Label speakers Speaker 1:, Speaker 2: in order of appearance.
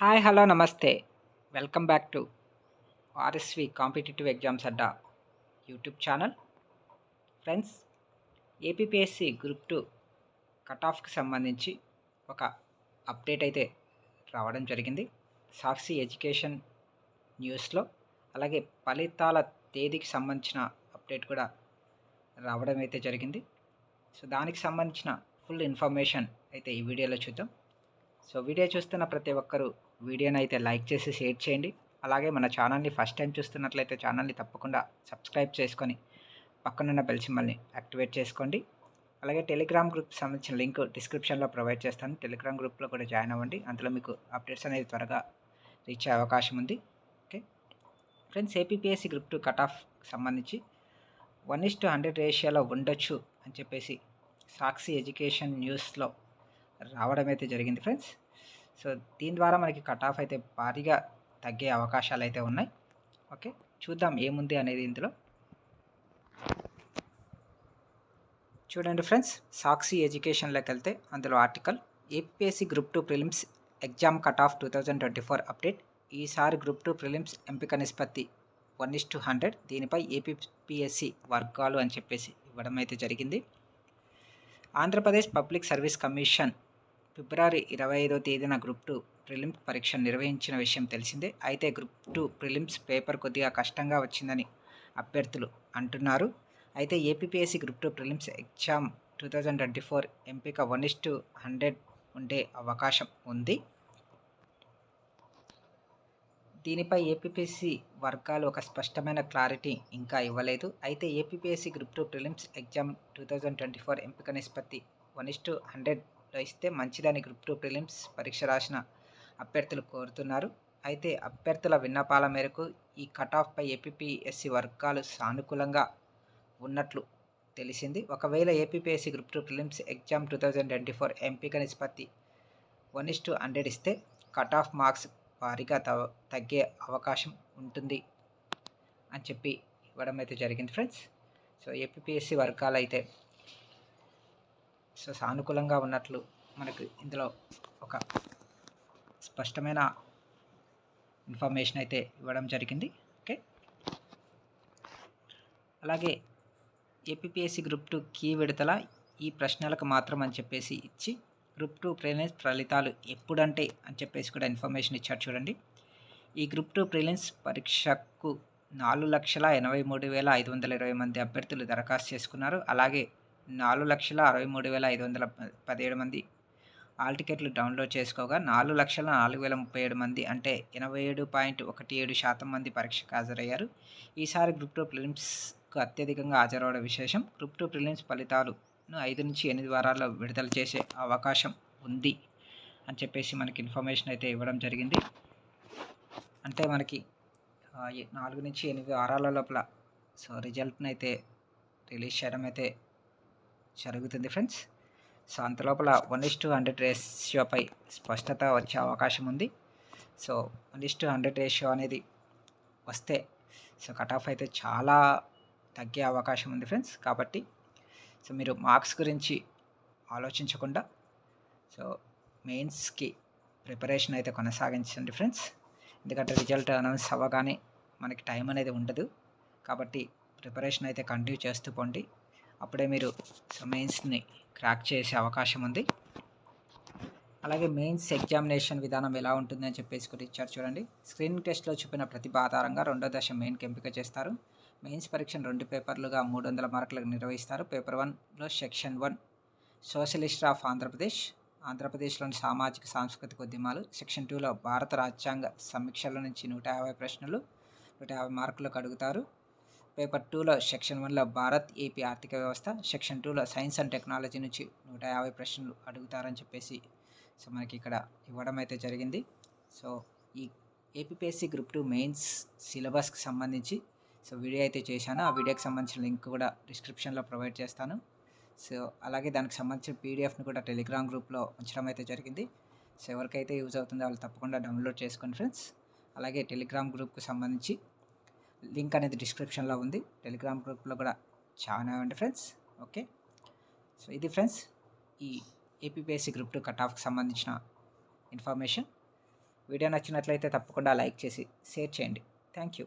Speaker 1: Hi hello namaste. Welcome back to RSV competitive exams Adda YouTube channel. Friends APPSC group two cut ఆఫ్కి సంబంధించి ఒక update అయితే రావడం జరిగింది. సాక్షి education న్యూస్లో అలాగే ఫలితాల తేదీకి సంబంధించిన అప్డేట్ కూడా రావడం అయితే జరిగింది. సో దానికి సంబంధించిన ఫుల్ ఇన్ఫర్మేషన్ అయితే ఈ వీడియోలో చూద్దాం. సో వీడియో చూస్తున్న ప్రతి ఒక్కరూ వీడియోని అయితే లైక్ చేసి షేర్ చేయండి. అలాగే మన ఛానల్ని ఫస్ట్ టైం చూస్తున్నట్లయితే ఛానల్ని తప్పకుండా సబ్స్క్రైబ్ చేసుకొని పక్కనున్న బెల్ సింబల్ని యాక్టివేట్ చేసుకోండి. అలాగే టెలిగ్రామ్ గ్రూప్ సంబంధించిన లింక్ డిస్క్రిప్షన్లో ప్రొవైడ్ చేస్తాను. టెలిగ్రామ్ గ్రూప్లో కూడా జాయిన్ అవ్వండి. అందులో మీకు అప్డేట్స్ అనేది త్వరగా రీచ్ అయ్యే అవకాశం ఉంది. Okay? Friends APPSC group two cut off సంబంధించి వన్ ఇస్ టు హండ్రెడ్ రేషియోలో ఉండొచ్చు అని చెప్పేసి సాక్షి ఎడ్యుకేషన్ న్యూస్లో రావడం అయితే జరిగింది ఫ్రెండ్స్ సో దీని ద్వారా మనకి కట్ ఆఫ్ అయితే భారీగా తగ్గే అవకాశాలు అయితే ఉన్నాయి. ఓకే చూద్దాం ఏముంది అనేది ఇందులో. చూడండి ఫ్రెండ్స్ సాక్షి ఎడ్యుకేషన్లోకి వెళ్తే అందులో article APSC group two prelims exam cut off two thousand twenty four update ఈసారి గ్రూప్ టూ ప్రిలిమ్స్ ఎంపిక నిష్పత్తి వన్ ఇస్ టు హండ్రెడ్ దీనిపై ఏపీఎస్సి వర్గాలు అని చెప్పేసి ఇవ్వడం అయితే జరిగింది. ఆంధ్రప్రదేశ్ పబ్లిక్ సర్వీస్ కమిషన్ ఫిబ్రవరి ఇరవై ఐదో తేదీన గ్రూప్ టూ ప్రిలిమ్స్ పరీక్ష నిర్వహించిన విషయం తెలిసిందే. అయితే గ్రూప్ టూ ప్రిలిమ్స్ పేపర్ కొద్దిగా కష్టంగా వచ్చిందని అభ్యర్థులు అంటున్నారు. అయితే APPSC group two prelims exam two thousand twenty four ఎంపిక వన్ ఇస్ టు హండ్రెడ్ ఉండే అవకాశం ఉంది. దీనిపై ఏపీపీఎస్సీ వర్గాలు ఒక స్పష్టమైన క్లారిటీ ఇంకా ఇవ్వలేదు. అయితే APPSC group two prelims exam two thousand twenty four ఎంపిక నిష్పత్తి వన్ ఇస్ టు హండ్రెడ్ లో ఇస్తే మంచిదని గ్రూప్ టూ ప్రిలిమ్స్ పరీక్ష రాసిన అభ్యర్థులు కోరుతున్నారు. అయితే అభ్యర్థుల విన్నపాల మేరకు ఈ కట్ ఆఫ్పై ఏపీపీఎస్సీ వర్గాలు సానుకూలంగా ఉన్నట్లు తెలిసింది. ఒకవేళ APSC group two prelims exam two thousand twenty four ఎంపిక నిష్పత్తి వన్ ఇస్ టు హండ్రెడ్ ఇస్తే కట్ ఆఫ్ మార్క్స్ భారీగా తగ్గే అవకాశం ఉంటుంది అని చెప్పి ఇవ్వడం అయితే జరిగింది ఫ్రెండ్స్. సో ఏపీఎస్సి వర్గాలు అయితే సానుకూలంగా ఉన్నట్లు మనకు ఇందులో ఒక స్పష్టమైన ఇన్ఫర్మేషన్ అయితే ఇవ్వడం జరిగింది. ఓకే? అలాగే ఏపీఎస్సి గ్రూప్ టూ కీ విడతల ఈ ప్రశ్నలకు మాత్రం అని చెప్పేసి ఇచ్చి గ్రూప్ టూ ప్రిలిమ్స్ ఫలితాలు ఎప్పుడంటే అని చెప్పేసి కూడా ఇన్ఫర్మేషన్ ఇచ్చారు చూడండి. ఈ గ్రూప్ టూ ప్రిలిమ్స్ పరీక్షకు నాలుగు లక్షల ఎనభై మూడు వేల ఐదు వందల ఇరవై మంది అభ్యర్థులు దరఖాస్తు చేసుకున్నారు. అలాగే నాలుగు లక్షల అరవై మూడు వేల ఐదు వందల పదిహేడు మంది. ఆల్ టికెట్లు డౌన్లోడ్ చేసుకోగా నాలుగు లక్షల నాలుగు వేల ముప్పై ఏడు మంది అంటే ఎనభై ఏడు పాయింట్ ఒకటి ఏడు శాతం మంది పరీక్షకు హాజరయ్యారు. ఈసారి గ్రూప్ టూ ప్రిలిమ్స్కు అత్యధికంగా హాజరవడం విశేషం. గ్రూప్ టూ ప్రిలిమ్స్ ఫలితాలు ఐదు నుంచి ఎనిమిది వారాల్లో విడుదల చేసే అవకాశం ఉంది అని చెప్పేసి మనకి ఇన్ఫర్మేషన్ అయితే ఇవ్వడం జరిగింది. అంటే మనకి నాలుగు నుంచి ఎనిమిది వారాల లోపల సో రిజల్ట్ని అయితే రిలీజ్ చేయడం అయితే జరుగుతుంది ఫ్రెండ్స్. సో అంత లోపల వన్ ఇస్ టు హండ్రెడ్ రేషియోపై స్పష్టత వచ్చే అవకాశం ఉంది. So one is to hundred ratio అనేది వస్తే సో కట్ ఆఫ్ అయితే చాలా తగ్గే అవకాశం ఉంది ఫ్రెండ్స్. కాబట్టి సో మీరు మార్క్స్ గురించి ఆలోచించకుండా సో మెయిన్స్కి ప్రిపరేషన్ అయితే కొనసాగించండి ఫ్రెండ్స్. ఎందుకంటే రిజల్ట్ అనౌన్స్ అవ్వగానే మనకి టైం అనేది ఉండదు. కాబట్టి ప్రిపరేషన్ అయితే కంటిన్యూ చేస్తూ పోండి. అప్పుడే మీరు మెయిన్స్ని క్రాక్ చేసే అవకాశం ఉంది. అలాగే మెయిన్స్ ఎగ్జామినేషన్ విధానం ఎలా ఉంటుందని చెప్పేసి కూడా ఇచ్చారు చూడండి. స్క్రీన్ టెస్ట్లో చూపిన ప్రతిభ ఆధారంగా రెండో దశ మెయిన్కి ఎంపిక చేస్తారు. మెయిన్స్ పరీక్షను రెండు పేపర్లుగా మూడు వందల మార్కులకు నిర్వహిస్తారు. పేపర్ వన్లో section one socialist of Andhra Pradesh ఆంధ్రప్రదేశ్లోని సామాజిక సాంస్కృతిక ఉద్యమాలు సెక్షన్ టూలో భారత రాజ్యాంగ సమీక్షల నుంచి నూట యాభై ప్రశ్నలు నూట యాభై మార్కులకు అడుగుతారు. పేపర్ టూలో సెక్షన్ వన్లో భారత్ ఏపీ ఆర్థిక వ్యవస్థ సెక్షన్ టూలో సైన్స్ అండ్ టెక్నాలజీ నుంచి నూట యాభై ప్రశ్నలు అడుగుతారని చెప్పేసి సో మనకి ఇక్కడ ఇవ్వడం అయితే జరిగింది. సో ఈ ఏపీపీఎస్సీ గ్రూప్ టూ మెయిన్స్ సిలబస్కి సంబంధించి సో వీడియో అయితే చేశాను. ఆ వీడియోకి సంబంధించిన లింక్ కూడా డిస్క్రిప్షన్లో ప్రొవైడ్ చేస్తాను. సో అలాగే దానికి సంబంధించిన పీడిఎఫ్ని కూడా టెలిగ్రామ్ గ్రూప్లో ఉంచడం అయితే జరిగింది. సో ఎవరికైతే యూజ్ అవుతుందో వాళ్ళు తప్పకుండా డౌన్లోడ్ చేసుకోండి ఫ్రెండ్స్. అలాగే టెలిగ్రామ్ గ్రూప్కి సంబంధించి లింక్ అనేది డిస్క్రిప్షన్లో ఉంది. టెలిగ్రామ్ గ్రూప్లో కూడా చాలా ఉంది ఫ్రెండ్స్. ఓకే? సో ఇది ఫ్రెండ్స్ ఈ ఏపీపీఎస్సీ గ్రూప్ టూ కట్ ఆఫ్కి సంబంధించిన ఇన్ఫర్మేషన్. వీడియో నచ్చినట్లయితే తప్పకుండా లైక్ చేసి షేర్ చేయండి. Thank you.